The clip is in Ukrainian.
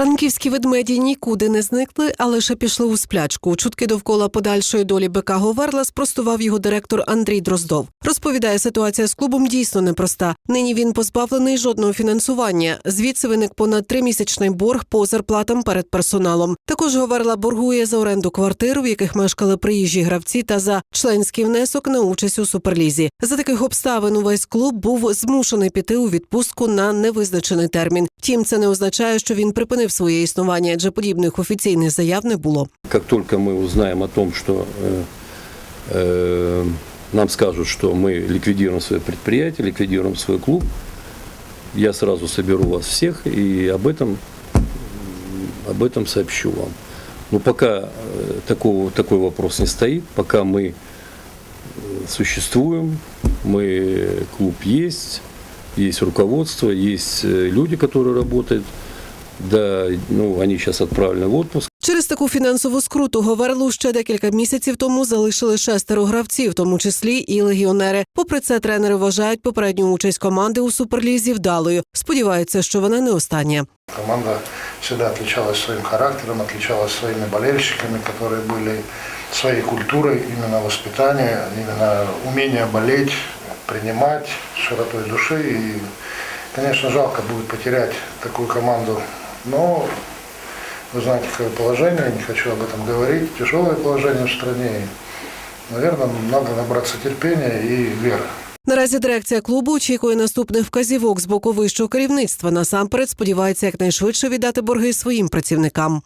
Франківські ведмеді нікуди не зникли, а лише пішли у сплячку. Чутки довкола подальшої долі БК Говерла спростував його директор Андрій Дроздов. Розповідає, ситуація з клубом дійсно непроста. Нині він позбавлений жодного фінансування. Звідси виник понад тримісячний борг по зарплатам перед персоналом. Також Говерла боргує за оренду квартир, в яких мешкали приїжджі гравці, та за членський внесок на участь у суперлізі. За таких обставин увесь клуб був змушений піти у відпустку на невизначений термін. Втім, це не означає, що він припинив своє існування, адже подібних офіційних заяв не було. Как только мы узнаем о том, что э, э, нам скажут, что мы ликвидируем свое предприятие, ликвидируем свой клуб, я сразу соберу вас всех и об этом, м, об этом сообщу вам. Но пока э, такого, такой вопрос не стоит, пока мы э, существуем, мы, клуб есть, есть руководство, есть э, люди, которые работают, да, ну, они сейчас отправлены в отпуск. Через таку фінансову скруту Говерлу ще декілька місяців тому залишили шестеро гравців, в тому числі і легіонери. Попри це, тренери вважають попередню участь команди у суперлізі вдалою. Сподіваються, що вона не остання. Команда всегда отличалась своим характером, отличалась своими болельщиками, которые были своей культурой, именно воспитание, именно умение болеть, принимать широтой души. И, конечно, жалко будет потерять такую команду. Но вы знаете, какое положение, не хочу об этом говорить, тяжелое положение в стране. И, наверное, надо набраться терпения и веры. Наразі дирекція клубу очікує наступних вказівок з боку вищого керівництва. Насамперед сподівається якнайшвидше віддати борги своїм працівникам.